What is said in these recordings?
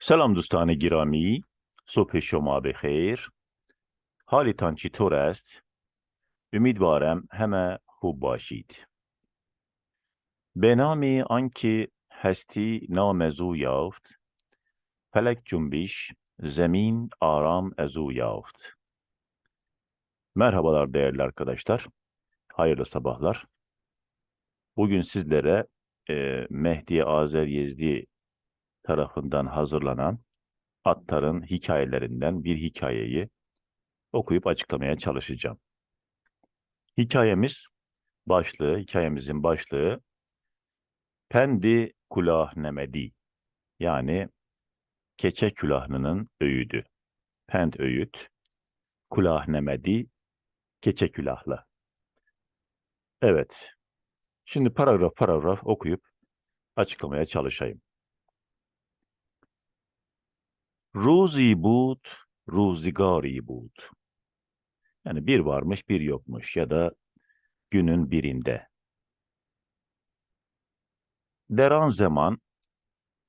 سلام دوستان گرامی صبح شما بخیر حالتان چطور است؟ امیدوارم همه خوب باشید به نام آنکه هستی نام از او یافت فلک جنبش zemin aram از او yahut. Merhabalar değerli arkadaşlar. Hayırlı sabahlar. Bugün sizlere e, Mehdi Azer Yezdi tarafından hazırlanan Attar'ın hikayelerinden bir hikayeyi okuyup açıklamaya çalışacağım. Hikayemiz başlığı, hikayemizin başlığı Pendi Kulah Nemedi yani keçe külahlının öğüdü. Pend öğüt, kulah nemedi, keçe külahlı. Evet. Şimdi paragraf paragraf okuyup açıklamaya çalışayım. Ruzi bud, ruzigari bud. Yani bir varmış bir yokmuş ya da günün birinde. Deran zaman,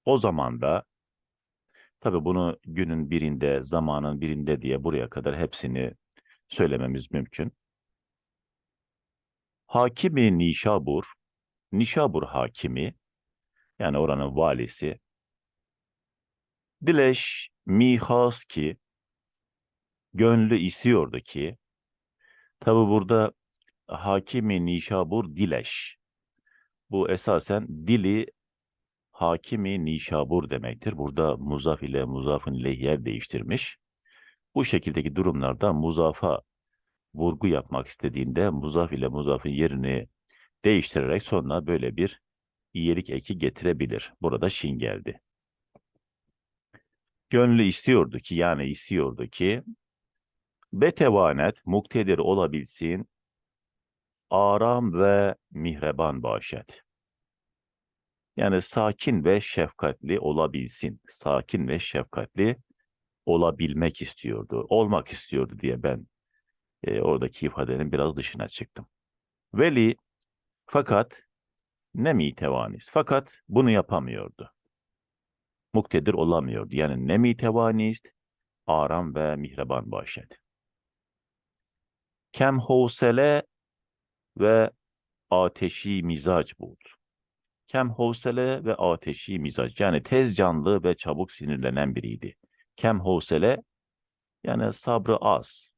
o zamanda Tabii bunu günün birinde, zamanın birinde diye buraya kadar hepsini söylememiz mümkün. Hakimi Nişabur, Nişabur hakimi, yani oranın valisi, Dileş mihas ki, gönlü istiyordu ki, tabi burada Hakimi Nişabur Dileş. Bu esasen dili Hakimi Nişabur demektir. Burada muzaf ile muzafın ile yer değiştirmiş. Bu şekildeki durumlarda muzafa vurgu yapmak istediğinde muzaf ile muzafın yerini değiştirerek sonra böyle bir iyilik eki getirebilir. Burada şin geldi. Gönlü istiyordu ki yani istiyordu ki betevanet muktedir olabilsin aram ve mihreban başet. Yani sakin ve şefkatli olabilsin. Sakin ve şefkatli olabilmek istiyordu. Olmak istiyordu diye ben e, oradaki ifadenin biraz dışına çıktım. Veli fakat ne mitevanis. Fakat bunu yapamıyordu. Muktedir olamıyordu. Yani ne mitevanist, aram ve mihreban başladı. Kem hosele ve ateşi mizac buldu kem hovsele ve ateşi mizac. Yani tez canlı ve çabuk sinirlenen biriydi. Kem hovsele yani sabrı az.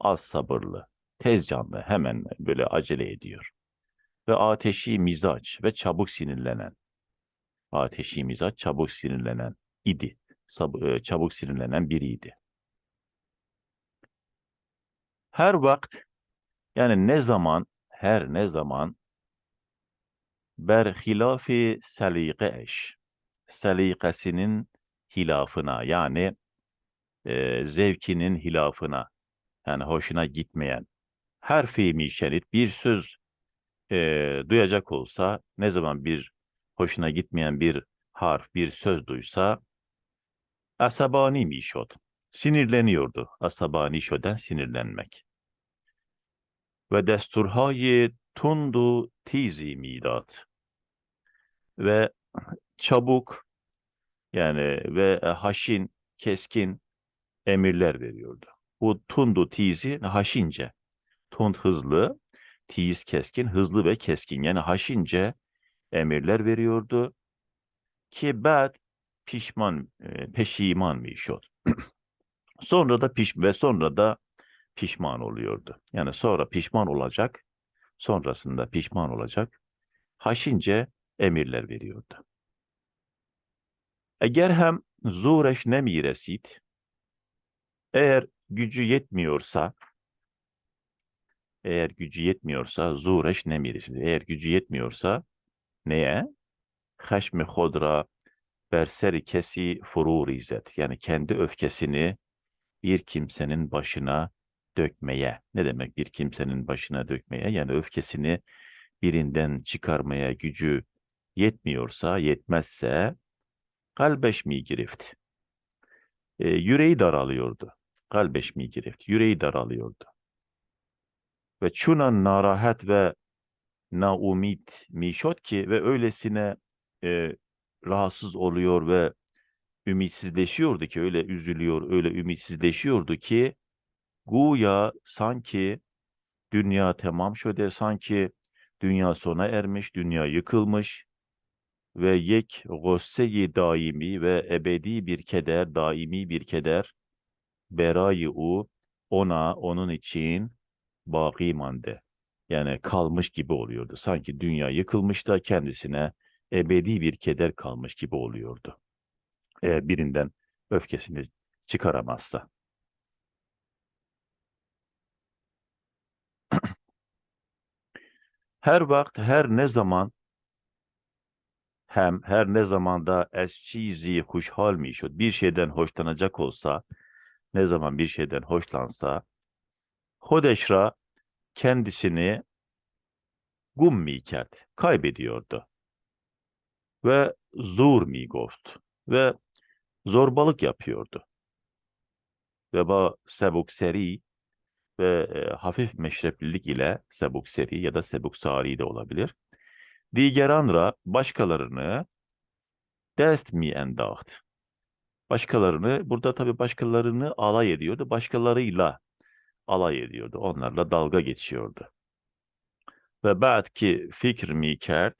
Az sabırlı. Tez canlı. Hemen böyle acele ediyor. Ve ateşi mizac ve çabuk sinirlenen. Ateşi mizac çabuk sinirlenen idi. Çabuk sinirlenen biriydi. Her vakt yani ne zaman her ne zaman berhilafi selike eş. Selikesinin hilafına yani e, zevkinin hilafına yani hoşuna gitmeyen her fiimi şerit bir söz e, duyacak olsa ne zaman bir hoşuna gitmeyen bir harf, bir söz duysa asabani mişot. Sinirleniyordu. Asabani şoden sinirlenmek. Ve desturhayi tundu tizi midat ve çabuk yani ve haşin, keskin emirler veriyordu. Bu tundu tizi haşince. Tund hızlı, tiz keskin, hızlı ve keskin. Yani haşince emirler veriyordu. Ki bad pişman, e, peşiman bir iş sonra da piş ve sonra da pişman oluyordu. Yani sonra pişman olacak, sonrasında pişman olacak. Haşince emirler veriyordu. Eğer hem zureş nemiresit, eğer gücü yetmiyorsa, eğer gücü yetmiyorsa zureş nemiresit, eğer gücü yetmiyorsa neye? Haşmi hodra berseri kesi furur izet. Yani kendi öfkesini bir kimsenin başına dökmeye. Ne demek bir kimsenin başına dökmeye? Yani öfkesini birinden çıkarmaya gücü yetmiyorsa, yetmezse kalbeş mi girift. E, yüreği daralıyordu. Kalbeş mi girift. Yüreği daralıyordu. Ve çunan narahat ve naumit mişot ki ve öylesine e, rahatsız oluyor ve ümitsizleşiyordu ki öyle üzülüyor, öyle ümitsizleşiyordu ki Guya sanki dünya tamam şöyle sanki dünya sona ermiş, dünya yıkılmış ve yek gosseyi daimi ve ebedi bir keder, daimi bir keder berayı u ona, onun için baki mande. Yani kalmış gibi oluyordu. Sanki dünya yıkılmış da kendisine ebedi bir keder kalmış gibi oluyordu. Eğer birinden öfkesini çıkaramazsa. Her vakt, her ne zaman hem her ne zamanda es çizi huşhal mişud bir şeyden hoşlanacak olsa ne zaman bir şeyden hoşlansa Hodeşra kendisini gum miket kaybediyordu. Ve zur mi ve zorbalık yapıyordu. Ve bu sebukseri ve e, hafif meşreplilik ile sebukseri ya da sebuksari de olabilir. Digeranra başkalarını dest mi endaht. Başkalarını, burada tabii başkalarını alay ediyordu. Başkalarıyla alay ediyordu. Onlarla dalga geçiyordu. Ve belki fikir mi kert,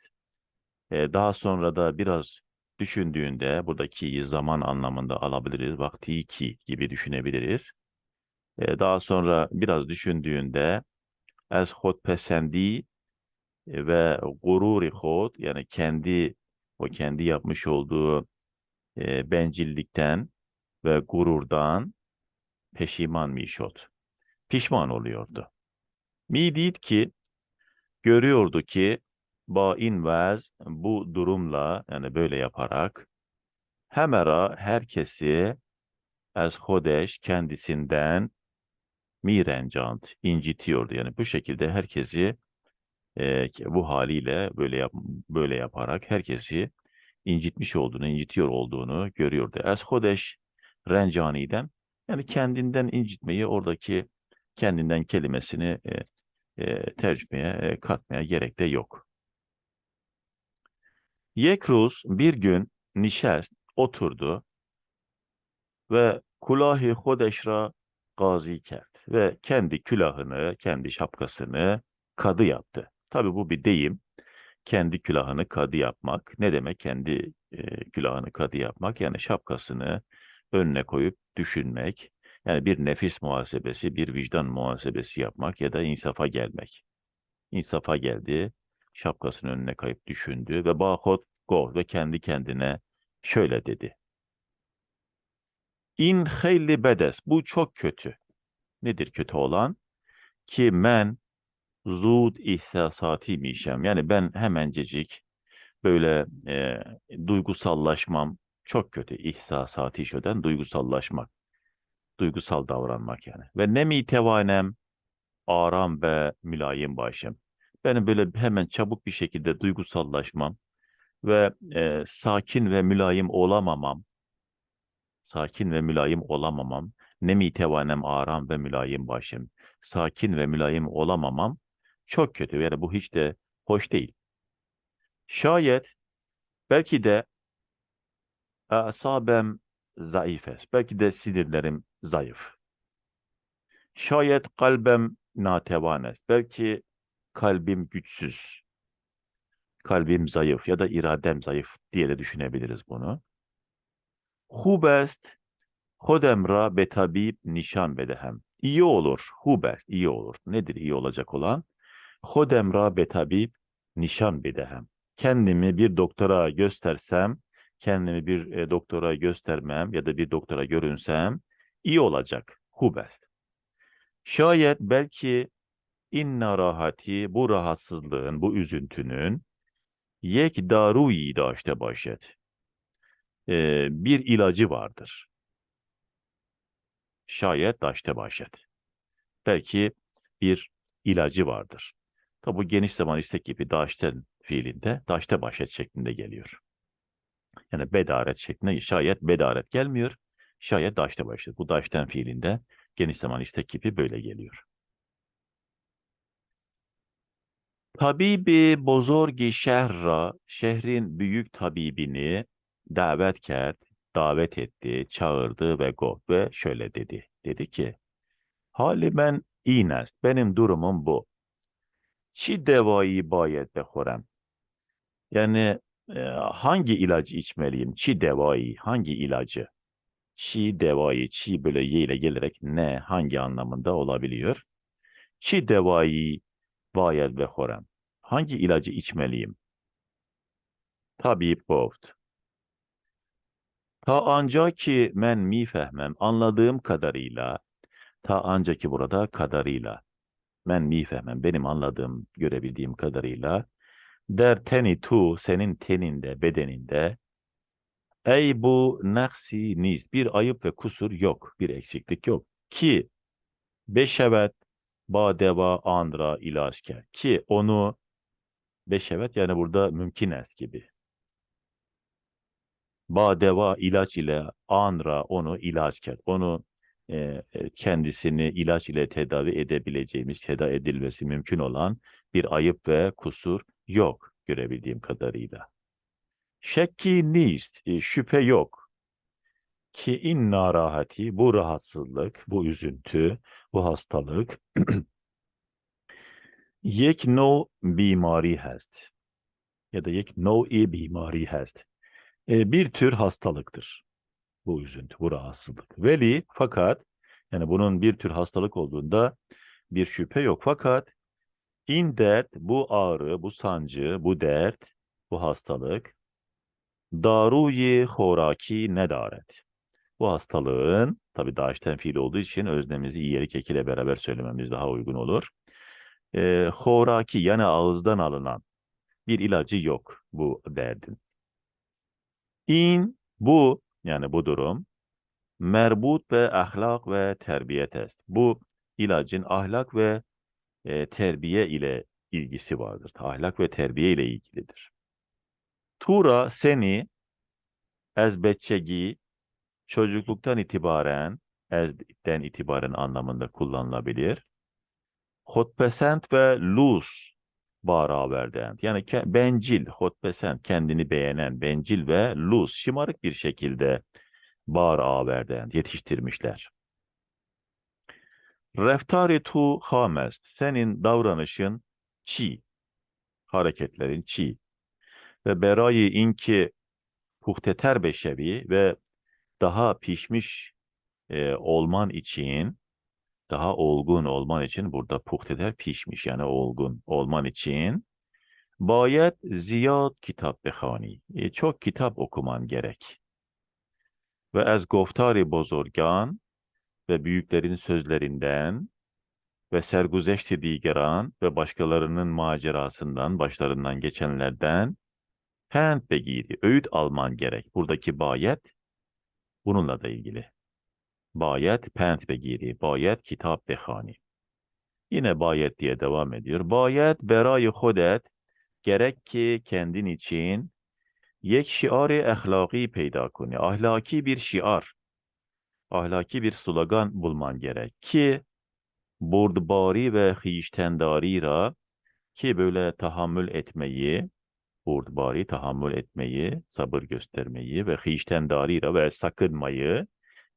e, daha sonra da biraz düşündüğünde, buradaki zaman anlamında alabiliriz, vakti ki gibi düşünebiliriz. E, daha sonra biraz düşündüğünde, ez hodpesendi ve gururi hod, yani kendi, o kendi yapmış olduğu e, bencillikten ve gururdan peşiman mişot. Pişman oluyordu. Midid ki görüyordu ki bain vez bu durumla yani böyle yaparak hemera herkesi ez hodeş kendisinden mirencant incitiyordu. Yani bu şekilde herkesi e, bu haliyle böyle yap, böyle yaparak herkesi incitmiş olduğunu, incitiyor olduğunu görüyordu. Ez hodeş rencaniden yani kendinden incitmeyi oradaki kendinden kelimesini e, e, tercümeye e, katmaya gerek de yok. Yekruz bir gün nişer oturdu ve kulahi hodeşra gazi kert ve kendi külahını, kendi şapkasını kadı yaptı. Tabi bu bir deyim. Kendi külahını kadı yapmak. Ne demek kendi e, külahını kadı yapmak? Yani şapkasını önüne koyup düşünmek. Yani bir nefis muhasebesi, bir vicdan muhasebesi yapmak ya da insafa gelmek. İnsafa geldi, şapkasının önüne kayıp düşündü ve bahot go ve kendi kendine şöyle dedi. İn hayli bedes. Bu çok kötü. Nedir kötü olan? Ki men zud ihsasati mişem. Yani ben hemencecik böyle e, duygusallaşmam çok kötü. İhsasati şöden duygusallaşmak. Duygusal davranmak yani. Ve ne mi tevanem aram ve mülayim başım. Benim böyle hemen çabuk bir şekilde duygusallaşmam ve e, sakin ve mülayim olamamam, sakin ve mülayim olamamam, ne mi tevanem aram ve mülayim başım, sakin ve mülayim olamamam çok kötü. Yani bu hiç de hoş değil. Şayet belki de asabem zayıfes, belki de sinirlerim zayıf. Şayet kalbim natevanes, belki kalbim güçsüz, kalbim zayıf ya da iradem zayıf diye de düşünebiliriz bunu. Hubest hodemra betabib nişan bedehem. İyi olur, hubest iyi olur. Nedir iyi olacak olan? Hodemra betabib nişan bedehem. Kendimi bir doktora göstersem, kendimi bir e, doktora göstermem ya da bir doktora görünsem iyi olacak. Hubest. Şayet belki inna rahati bu rahatsızlığın, bu üzüntünün yek daruyi daşte başet. Ee, bir ilacı vardır. Şayet daşte başet. Belki bir ilacı vardır. Tabi bu geniş zaman istek gibi daşten fiilinde daşte başet şeklinde geliyor. Yani bedaret şeklinde şayet bedaret gelmiyor şaya daşta başladı. Bu daşten fiilinde geniş zaman istek kipi böyle geliyor. Tabibi bozorgi şehra, şehrin büyük tabibini davet kert, davet etti, çağırdı ve go ve şöyle dedi. Dedi ki, halimen iyinest, benim durumum bu. Çi devayı bayet behorem. Yani e, hangi ilacı içmeliyim? Çi devayı, hangi ilacı? Çi devayı, çi böyle ye ile gelerek ne, hangi anlamında olabiliyor? Çi devayı bayel ve horem. Hangi ilacı içmeliyim? Tabip govt. Ta ancak ki men mi fehmem anladığım kadarıyla ta ancak ki burada kadarıyla men mi fehmem benim anladığım görebildiğim kadarıyla der teni tu senin teninde bedeninde ey bu naksi nis bir ayıp ve kusur yok bir eksiklik yok ki beşevet badeva andra ilaçker ki onu beşevet yani burada mümkün es gibi badeva ilaç ile anra onu ilaçker. Onu e, e, kendisini ilaç ile tedavi edebileceğimiz, tedavi edilmesi mümkün olan bir ayıp ve kusur yok görebildiğim kadarıyla. Şekki nist, e, şüphe yok. Ki inna rahati, bu rahatsızlık, bu üzüntü, bu hastalık yek no bimari hast. Ya da yek no i bimari hast e, bir tür hastalıktır. Bu üzüntü, bu rahatsızlık. Veli fakat yani bunun bir tür hastalık olduğunda bir şüphe yok. Fakat in dert, bu ağrı, bu sancı, bu dert, bu hastalık daruyi horaki nedaret. Bu hastalığın, tabi daşten fiil olduğu için öznemizi iyelik ekiyle beraber söylememiz daha uygun olur. E, horaki yani ağızdan alınan bir ilacı yok bu derdin. İn bu yani bu durum merbut ve ahlak ve terbiye test. Bu ilacın ahlak ve e, terbiye ile ilgisi vardır. Ahlak ve terbiye ile ilgilidir. Tura seni ezbetçegi çocukluktan itibaren ezden itibaren anlamında kullanılabilir. Hotpesent ve luz baraberden. Yani bencil, hotbesen, kendini beğenen, bencil ve luz, şımarık bir şekilde baraberden yetiştirmişler. Reftari tu hamest, senin davranışın çi, hareketlerin çi. Ve berayı inki puhteter beşevi ve daha pişmiş e, olman için daha olgun olman için burada puhteter pişmiş yani olgun olman için bayet ziyad kitap behani. E, çok kitap okuman gerek. Ve ez goftari bozorgan ve büyüklerin sözlerinden ve serguzeşti digeran ve başkalarının macerasından, başlarından geçenlerden pent begiri, öğüt alman gerek. Buradaki bayet bununla da ilgili. Bayet pent begiri, bayet kitap behani. Yine bayet diye devam ediyor. Bayet berayı hodet, gerek ki kendin için yek şiari ahlaki peyda kuni. Ahlaki bir şiar, ahlaki bir slogan bulman gerek ki burdbari ve hiştendari ra ki böyle tahammül etmeyi, burdbari tahammül etmeyi, sabır göstermeyi ve hiştendari ra ve sakınmayı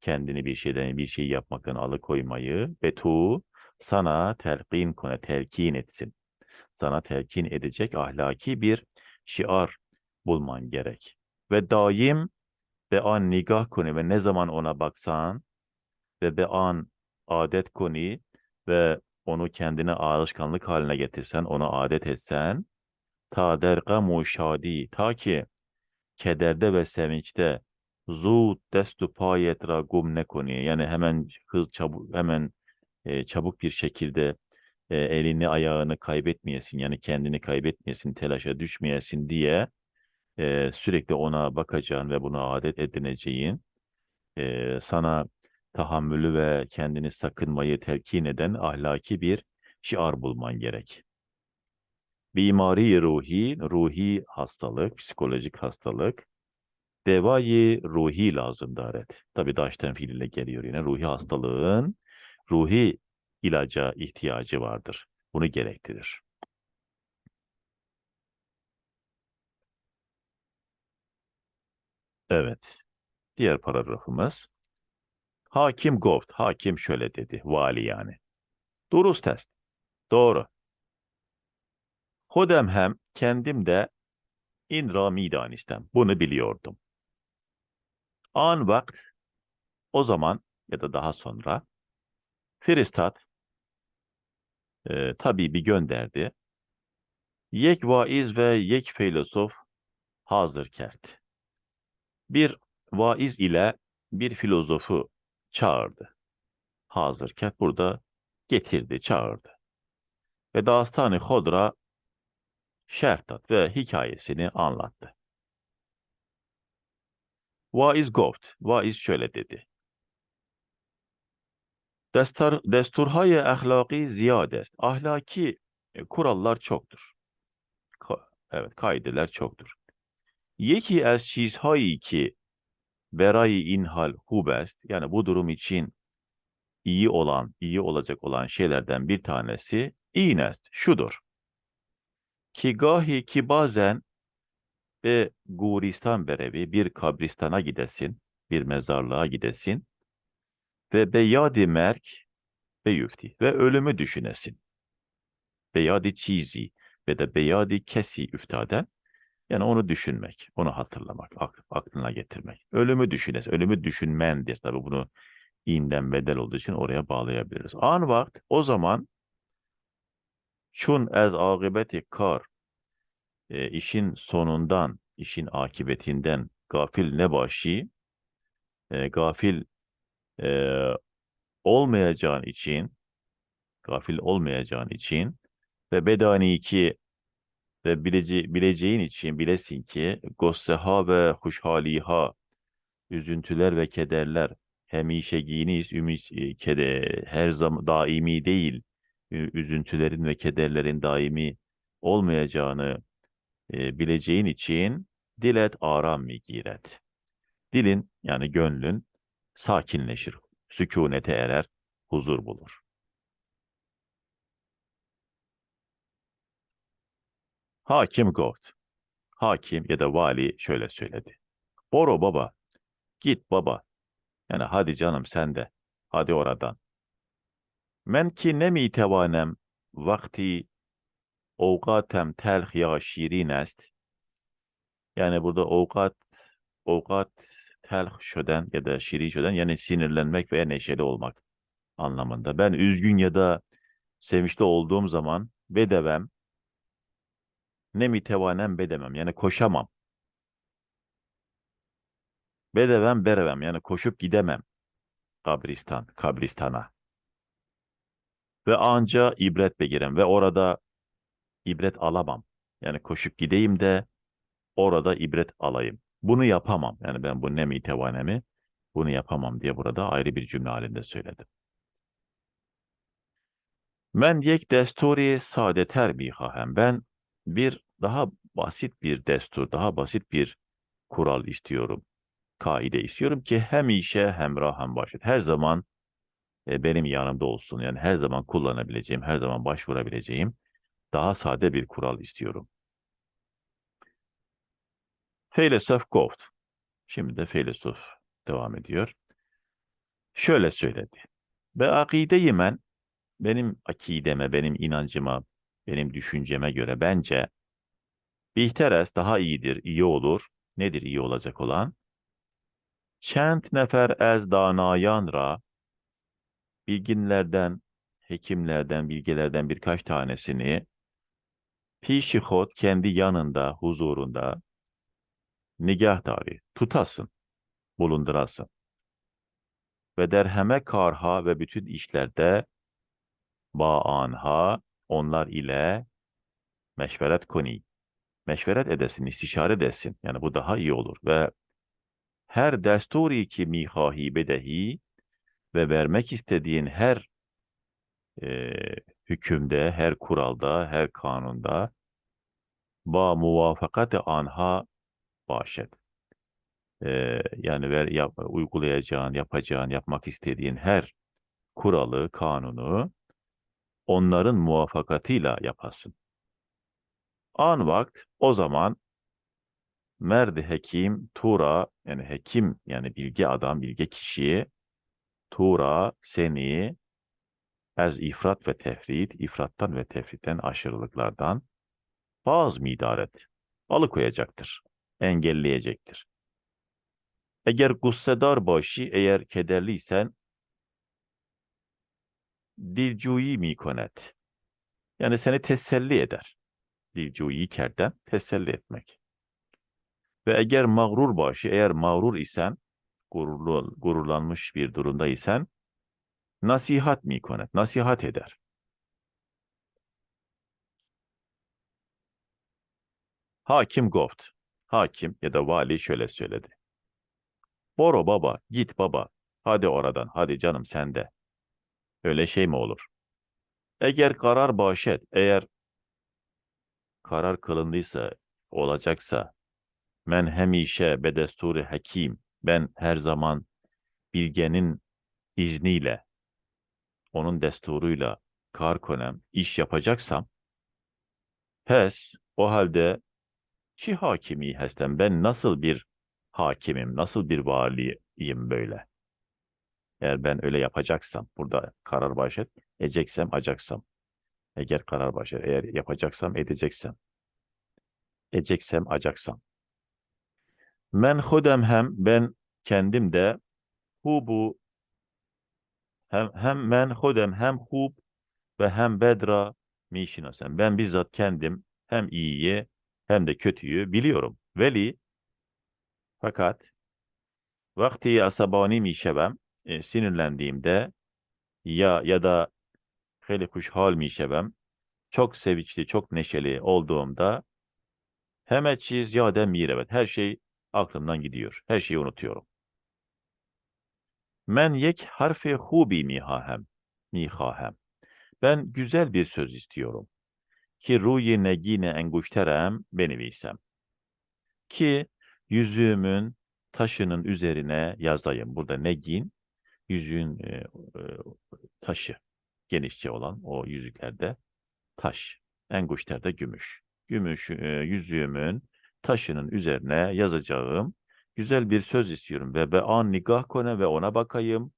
kendini bir şeyden bir şey yapmaktan alıkoymayı betu sana telkin kone telkin etsin. Sana telkin edecek ahlaki bir şiar bulman gerek. Ve daim ve an nigah koni ve ne zaman ona baksan ve be an adet koni ve onu kendine alışkanlık haline getirsen, ona adet etsen, ta derga muşadi, ta ki kederde ve sevinçte Zut destu payet gum ne koni. Yani hemen hız çabuk hemen e, çabuk bir şekilde e, elini ayağını kaybetmeyesin yani kendini kaybetmeyesin telaşa düşmeyesin diye e, sürekli ona bakacağın ve buna adet edineceğin e, sana tahammülü ve kendini sakınmayı telkin eden ahlaki bir şiar bulman gerek. Bimari ruhi, ruhi hastalık, psikolojik hastalık, devayı ruhi lazım daret. Tabi daşten fiiliyle geliyor yine. Ruhi hastalığın ruhi ilaca ihtiyacı vardır. Bunu gerektirir. Evet. Diğer paragrafımız. Hakim govt. Hakim şöyle dedi. Vali yani. Duruz test. Doğru. Hodem hem kendim de inra midanistem. Bunu biliyordum. An vakt o zaman ya da daha sonra Firistat e, tabibi gönderdi. Yek vaiz ve yek filosof hazır kert. Bir vaiz ile bir filozofu çağırdı. Hazır kert burada getirdi, çağırdı. Ve Dastani Hodra şertat ve hikayesini anlattı. Vaiz goft, vaiz şöyle dedi. Destur, desturhay ahlaki ziyade est. Ahlaki e, kurallar çoktur. Ka- evet, kaideler çoktur. Yeki ez çizhayi ki beray inhal hubest yani bu durum için iyi olan, iyi olacak olan şeylerden bir tanesi inest, şudur. Ki gahi ki bazen ve guristan berevi bir kabristana gidesin, bir mezarlığa gidesin ve beyadi merk ve yüfti ve ölümü düşünesin. Beyadi çizi ve de beyadi kesi üftaden yani onu düşünmek, onu hatırlamak, ak- aklına getirmek. Ölümü düşünesin, ölümü düşünmendir. Tabii bunu iğnden bedel olduğu için oraya bağlayabiliriz. An vakt o zaman çun ez akıbeti kar. E, işin sonundan, işin akibetinden gafil ne başı, e, gafil e, olmayacağın için, gafil olmayacağın için ve bedani iki ve bilece, bileceğin için bilesin ki gosseha ve huşhaliha üzüntüler ve kederler hemişeginiz, ümit, e, kede, her zaman daimi değil, üzüntülerin ve kederlerin daimi olmayacağını e, bileceğin için dilet aram mi giret. Dilin yani gönlün sakinleşir, sükunete erer, huzur bulur. Hakim Goft, hakim ya da vali şöyle söyledi. Boro baba, git baba. Yani hadi canım sen de, hadi oradan. Ki ne mi tevanem vakti ovkatem telh ya şirin est. Yani burada ovkat, ovkat telh şöden ya da şirin şöden yani sinirlenmek veya neşeli olmak anlamında. Ben üzgün ya da sevinçli olduğum zaman bedevem ne mütevanem bedemem yani koşamam. Bedevem berevem yani koşup gidemem kabristan, kabristana. Ve anca ibret begirim ve orada ibret alamam. Yani koşup gideyim de orada ibret alayım. Bunu yapamam. Yani ben bu ne mütevanemi bunu yapamam diye burada ayrı bir cümle halinde söyledim. Men yek desturi sade terbihahem. Ben bir daha basit bir destur, daha basit bir kural istiyorum. Kaide istiyorum ki hem işe hem hem başet. Her zaman e, benim yanımda olsun. Yani her zaman kullanabileceğim, her zaman başvurabileceğim daha sade bir kural istiyorum. Feylesof Goft. Şimdi de feylesof devam ediyor. Şöyle söyledi. Ve akideyi men benim akideme, benim inancıma, benim düşünceme göre bence Bihterez daha iyidir, iyi olur. Nedir iyi olacak olan? Çent nefer ez danayan ra bilginlerden, hekimlerden, bilgelerden birkaç tanesini pişihot kendi yanında, huzurunda nigahdari tutasın, bulundurasın. Ve derheme karha ve bütün işlerde ba'anha onlar ile meşveret koni. Meşveret edesin, istişare edesin. Yani bu daha iyi olur. Ve her desturi ki mihahi bedehi ve vermek istediğin her e, hükümde, her kuralda, her kanunda ba muvafakate anha başet. E, yani ver, yap, uygulayacağın, yapacağın, yapmak istediğin her kuralı, kanunu onların muvaffakatıyla yapasın. An vakt o zaman merdi hekim tura yani hekim yani bilgi adam, bilge kişiye tura seni ez ifrat ve tefrit, ifrattan ve tefritten aşırılıklardan bazı midaret alıkoyacaktır, engelleyecektir. Eğer gussedar başı, eğer kederliysen dilcuyi mi konet. Yani seni teselli eder. Dilcuyi kerden teselli etmek. Ve eğer mağrur başı, eğer mağrur isen, gururlu, gururlanmış bir durumda isen, nasihat mi konet, nasihat eder. Hakim goft, hakim ya da vali şöyle söyledi. Boro baba, git baba, hadi oradan, hadi canım sende. Öyle şey mi olur? Eğer karar başet, eğer karar kılındıysa, olacaksa, men hemişe bedesturi hakim, ben her zaman bilgenin izniyle, onun desturuyla kar konem, iş yapacaksam, pes, o halde çi hakimi hestem, ben nasıl bir hakimim, nasıl bir valiyim böyle? Eğer ben öyle yapacaksam, burada karar başet, edeceksem, acaksam. Eğer karar başet, eğer yapacaksam, edeceksem. Edeceksem, acaksam. Men hudem hem, ben kendim de hu bu hem, hem men hudem hem hub ve hem bedra mişinasem. Ben bizzat kendim hem iyiyi hem de kötüyü biliyorum. Veli fakat vakti asabani mişebem e, sinirlendiğimde ya ya da heli kuşhal mişebem çok sevinçli, çok neşeli olduğumda hemen çiz ya da mirevet. Her şey aklımdan gidiyor. Her şeyi unutuyorum. Men yek harfi hubi mihahem. Mihahem. Ben güzel bir söz istiyorum. Ki ruyi negine enguşterem beni bilsem. Ki yüzüğümün taşının üzerine yazayım. Burada negin, yüzüğün e, e, taşı. Genişçe olan o yüzüklerde taş. Enguşterde gümüş. Gümüş e, yüzüğümün taşının üzerine yazacağım güzel bir söz istiyorum ve be an nigah kone ve ona bakayım.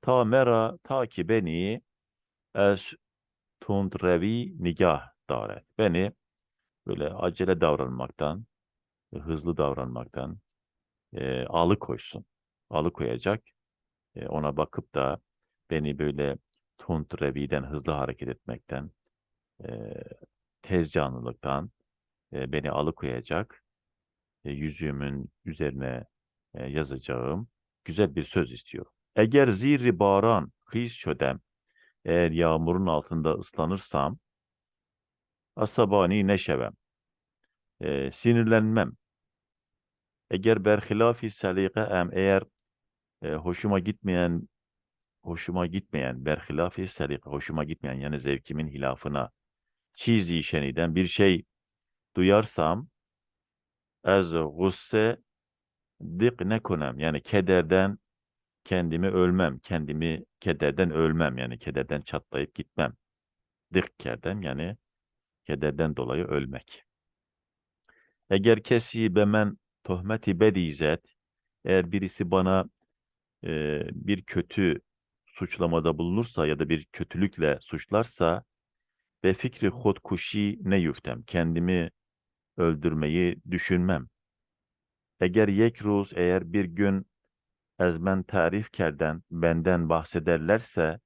Ta mera ta ki beni es tundrevi nigah daret. Beni böyle acele davranmaktan, hızlı davranmaktan e, alıkoysun. Alıkoyacak. E, ona bakıp da beni böyle tundrevi'den hızlı hareket etmekten, e, tez canlılıktan beni alıkoyacak yüzüğümün üzerine yazacağım güzel bir söz istiyorum. Eğer zirri baran his şödem eğer yağmurun altında ıslanırsam asabani neşevem e, sinirlenmem. Eğer berhilafi em eğer e, hoşuma gitmeyen hoşuma gitmeyen berhilafi salika hoşuma gitmeyen yani zevkimin hilafına çizi şeniden bir şey duyarsam ez gusse dik ne konem yani kederden kendimi ölmem, kendimi kederden ölmem yani kederden çatlayıp gitmem. Dik kerdem yani kederden dolayı ölmek. Eğer kesi bemen tohmeti bedizet, eğer birisi bana e, bir kötü suçlamada bulunursa ya da bir kötülükle suçlarsa ve fikri hodkuşi ne yüftem, kendimi öldürmeyi düşünmem. Eğer yekruz eğer bir gün ezmen tarif kerden benden bahsederlerse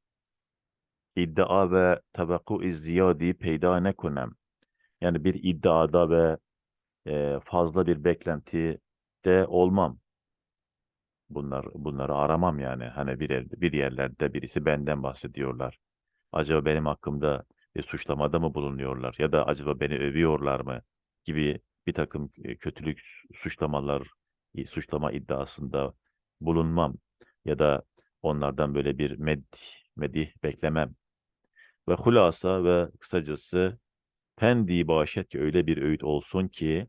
iddia ve tabakku ziyadi peyda ne kunem. Yani bir iddiada ve e, fazla bir beklenti de olmam. Bunlar bunları aramam yani. Hani bir yerde, bir yerlerde birisi benden bahsediyorlar. Acaba benim hakkımda bir suçlamada mı bulunuyorlar ya da acaba beni övüyorlar mı gibi bir takım kötülük suçlamalar, suçlama iddiasında bulunmam ya da onlardan böyle bir med, medih beklemem. Ve hulasa ve kısacası pendi başet ki öyle bir öğüt olsun ki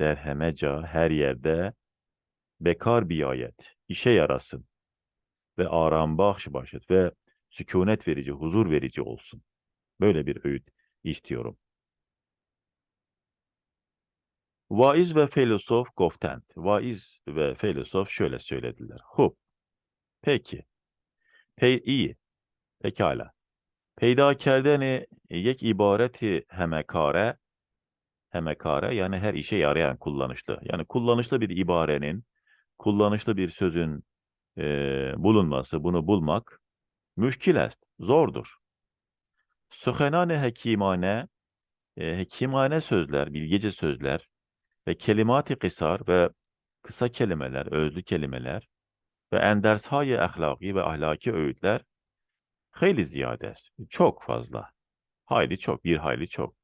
derhemeca her yerde bekar bir ayet, işe yarasın ve aram bahş başet ve sükunet verici, huzur verici olsun. Böyle bir öğüt istiyorum. Vaiz ve filozof goftend. Vaiz ve filozof şöyle söylediler. Hub. Peki. Pey iyi. Pekala. Peyda kerdeni yek ibareti hemekare hemekare yani her işe yarayan kullanışlı. Yani kullanışlı bir ibarenin, kullanışlı bir sözün e, bulunması, bunu bulmak müşkil est, zordur. Sühenane hekimane, e, hekimane sözler, bilgece sözler ve kelimati kısar ve kısa kelimeler, özlü kelimeler ve endershayi ahlaki ve ahlaki öğütler hayli ziyade, çok fazla. Hayli çok, bir hayli çok.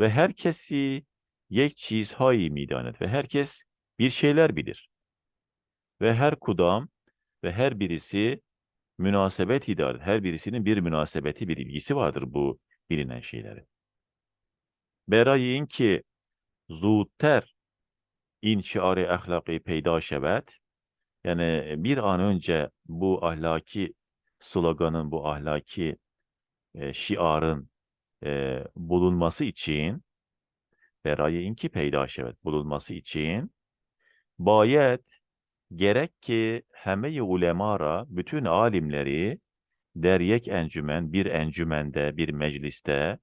Ve herkesi yek çiz hayi midanet ve herkes bir şeyler bilir. Ve her kudam ve her birisi münasebet idare, her birisinin bir münasebeti, bir ilgisi vardır bu bilinen şeylerin. Berayin ki zudter in şiari ahlaki peyda şevet. Yani bir an önce bu ahlaki sloganın, bu ahlaki e, şiarın e, bulunması için berayin ki peyda şevet bulunması için bayet gerek ki heme ulemara bütün alimleri deryek encümen bir encümende, bir mecliste,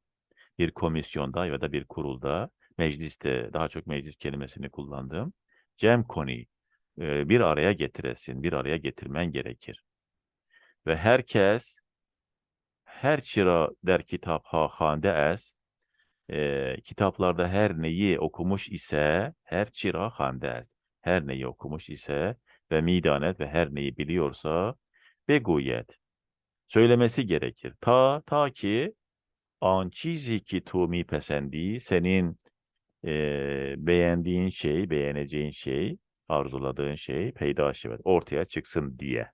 bir komisyonda ya da bir kurulda, mecliste daha çok meclis kelimesini kullandım. Cem konu bir araya getiresin, bir araya getirmen gerekir. Ve herkes her çıra der kitap ha hande es e, kitaplarda her neyi okumuş ise her çıra hande es her neyi okumuş ise ve midanet ve her neyi biliyorsa beguyet söylemesi gerekir. Ta ta ki an çizi ki tu mi pesendi senin e, beğendiğin şey, beğeneceğin şey, arzuladığın şey peyda şevet ortaya çıksın diye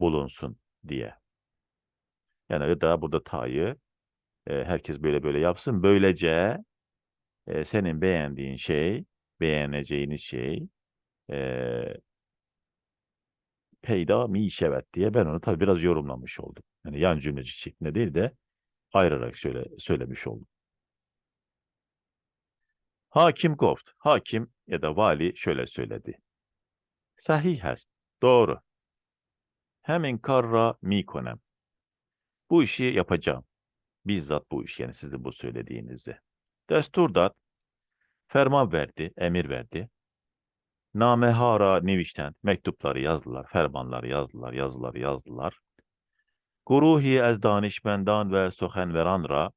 bulunsun diye. Yani da burada ta'yı e, herkes böyle böyle yapsın. Böylece e, senin beğendiğin şey, beğeneceğiniz şey e, peyda mi şevet diye ben onu tabii biraz yorumlamış oldum. Yani yan cümleci şeklinde değil de ayırarak şöyle söylemiş oldum. Hakim Goft, hakim ya da vali şöyle söyledi. Sahih doğru. Hemen karra mikonem. Bu işi yapacağım. Bizzat bu iş yani sizin bu söylediğinizde. Desturdat ferman verdi, emir verdi. Namehara nevişten mektupları yazdılar, fermanları yazdılar, yazıları yazdılar. Guruhi ez danişmendan ve sohenveranra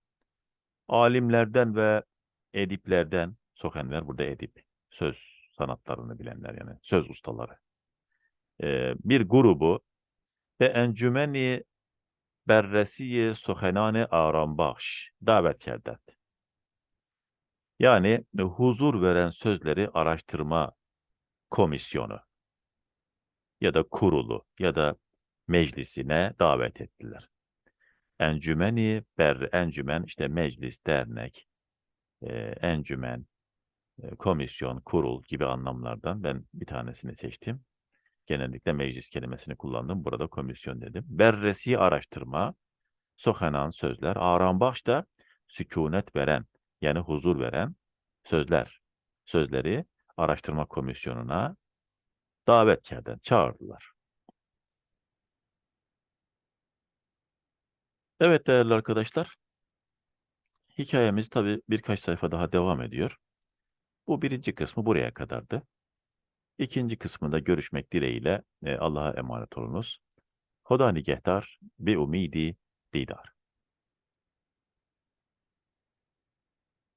alimlerden ve ediplerden sohenver burada edip söz sanatlarını bilenler yani söz ustaları. Ee, bir grubu ve encümeni berresi sohenane arambaş davet kerdet. Yani huzur veren sözleri araştırma komisyonu ya da kurulu ya da meclisine davet ettiler. Encümeni, ber, encümen işte meclis, dernek, e, encümen, e, komisyon, kurul gibi anlamlardan ben bir tanesini seçtim. Genellikle meclis kelimesini kullandım. Burada komisyon dedim. Berresi araştırma, sohanan sözler, arambaş da sükunet veren, yani huzur veren sözler. Sözleri araştırma komisyonuna davetkerden çağırdılar. Evet değerli arkadaşlar, hikayemiz tabi birkaç sayfa daha devam ediyor. Bu birinci kısmı buraya kadardı. İkinci kısmında görüşmek dileğiyle Allah'a emanet olunuz. Hoda nigehtar bi umidi didar.